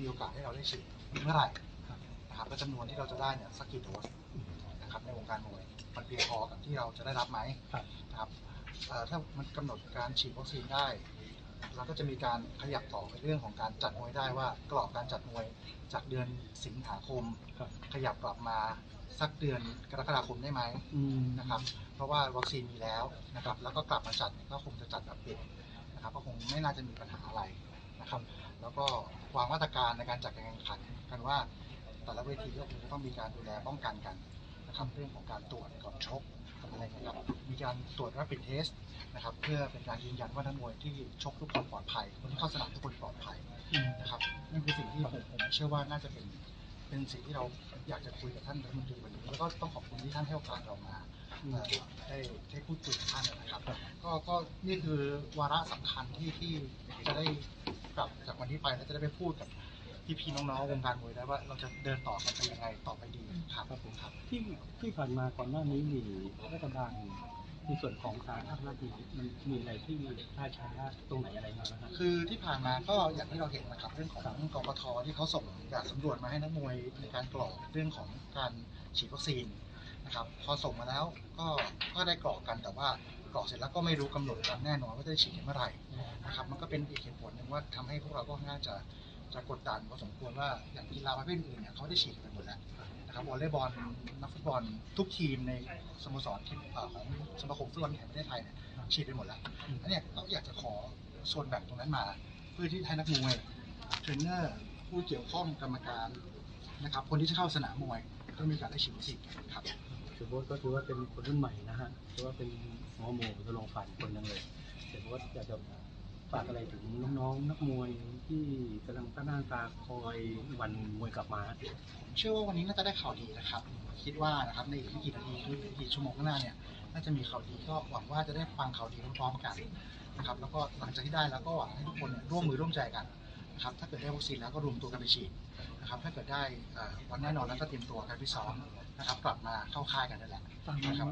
มีโอกาสให้เราได้ฉีดเมื่อไหร่นะครับและจำนวนที่เราจะได้เนี่ยสักกี่โดสนะครับในวงการมวยมันเพียงพอกับที่เราจะได้รับไหมครับนะครับเอ่อถ้ามันกำหนดการฉีดวัคซีนได้เราก็จะมีการขยับต่อในเรื่องของการจัดมวยได้ว่ากรอบการจัดมวยจากเดือนสิงหาคมครับขยับกลับมาสักเดือนกรกฎาคมได้ไหมอืมนะครับ เพราะว่าวัคซีนมีแล้วนะครับ แล้วก็กลับมาจัดเนี่ยก็คงจะจัดแบบปิดนะครับก็คงไม่น่าจะมีปัญหาอะไร นะครับ แล้วก็วางมาตรการในการจัดการแข่งขันกันว่าแต่ละเวทีก็คงจะต้องมีการดูแลป้องกันกันนะครับเรื่องของการตรวจก่อนชกอะไรเงี้ยครับมีการตรวจ rapid test นะครับ เพื่อเป็นการยืนยันว่านักมวยที่ชกทุกคนปลอดภัยคนที่เข้าสนามทุกคนปลอดภัยนะครับนั่นคือสิ่งที่ผมผมเชื่อว่าน่าจะเป็นเป็นสิ่งที่เราอยากจะคุยกับท่านรัฐมนตรีวันนี้แล้วก็ต้องขอบคุณที่ท่านให้โอกาสเรามาได้ได้พูดคุยกับท่านนะครับ ก็ก็นี่คือวาระสำคัญที่ที่จะได้ กลับจากวันนี้ไปแล้วจะได้ไปพูดกับพี่ๆน้องๆวงการมวยได้ว่าเราจะเดินต่อกันไปยังไงต่อไปดีครับครับผมครับที่ที่ผ่านมาก่อนหน้านี้มีรัฐบาลในส่วนของการภาครัฐนี่มันมีอะไรที่ล่าช้าตรงไหนอะไรมานะครับคือที่ผ่านมาก็อย่างที่เราเห็นนะครับเรื่องของกกทที่เขาส่งแบบสำรวจมาให้นักมวยในการกรอกเรื่องของการฉีดวัคซีนนะครับพอส่งมาแล้วก็ก็ได้กรอกกันแต่ว่า กรอกเสร็จแล้วก็ไม่รู้กำหนดวันแน่นอนว่าจะฉีดเมื่อไหร่นะครับมันก็เป็นอีกเหตุผลหนึ่งว่าทำให้พวกเราก็น่าจะจะกดดันพอสมควรว่าอย่างกีฬาประเภทอื่นเนี่ยเขาได้ฉีดไปหมดแล้วนะครับวอลเลย์บอลนักฟุตบอลทุกทีมในสโมสรที่ของสมาคมฟุตบอลแห่งประเทศไทยเนี่ยฉีดไปหมดแล้วอันนี้เราอยากจะขอส่วนแบ่งตรงนั้นมา เพื่อที่ให้นักมวยเทรนเนอร์ผู้เกี่ยวข้องกรรมการนะครับคนที่จะเข้าสนามมวยก็มีการได้ฉีดวัคซีนครับ ถือว่าก็ถือว่าเป็นคนรุ่นใหม่นะฮะถือว่าเป็นหัวโมจะลงฝันคนหนึงเลยแต่ว่าอยากจะฝากอะไรถึงน้องๆนักมวยที่กำลังตั้งหน้าตาคอยวันมวยกลับมาผมเชื่อว่าวันนี้น่าจะได้ข่าวดีนะครับ คิดว่านะครับในอีกไม่กี่นาทีหรืออีกกี่ชั่วโมงข้างหน้าเนี่ยน่าจะมีข่าวดีก็หวังว่าจะได้ฟังข่าวดีพร้อมๆกันนะครับแล้วก็หลังจากที่ได้แล้วก็หวังให้ทุกคนเนี่ยร่วมมือร่วมใจกันนะครับถ้าเกิดได้วัคซีนแล้วก็รวมตัวกันไปฉีดนะครับถ้าเกิดได้เอ่อวันแน่นอนแล้วก็เตรียมตัวกันไปซ้อม นะครับ กลับมาเข้าค่ายกันนั่นแหละฟังนะครับ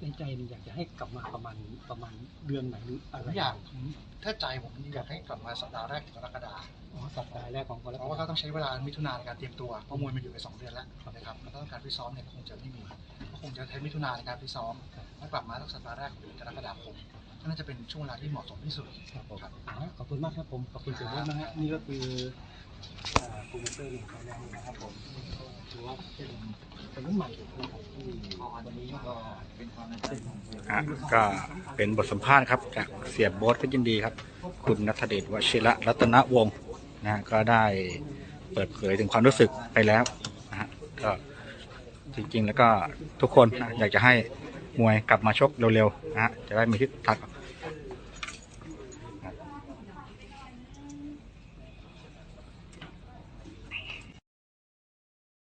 ในใจมันอยากจะให้กลับมาประมาณประมาณเดือนไหนหรืออะผไรมอยากผมถ้าใจผมอยากให้กลับมาสัปดาห์แรกของกรกฎาคมอ๋อสัปดาห์แรกของกรกฎเพราะว่าาคเขามต้องใช้เวลามิถุนาในการเตรียมตัวเพราะมวยมันอยู่ไปสองเดือนแล้วนะครับแล้วก็ต้องการฟิตซ้อมเนี่ยก็คงจะไม่มีก็คงจะใช้มิถุนาในการฟิตซ้อมแล้วกลับมาสักสัปดาห์แรกของเดือนกรกฎาคมก็น่าจะเป็นช่วงเวลาที่เหมาะสมที่สุด ครับผมครับอ่าขอบคุณมากครับผมขอบคุณเสียโบ๊ทนะฮะนี่ก็คืออ่าโปรโมเตอร์หนึ่งของเรานะครับผมก็ถือว่าเป็น เป็นรุ่นใหม่นะครับที่วันนี้ก็เป็นความเป็นอะก็เป็นบทสัมภาษณ์ครับจากเสียโบ๊ทก็ยินดีครับ คุณนัทเดชวชิระรัตนวงศ์นะฮะก็ได้เปิดเผยถึงความรู้สึกไปแล้วนะฮะก็จริงๆแล้วก็ทุกคนนะอยากจะให้มวยกลับมาชกเร็วๆนะฮะจะได้มีทิศทาง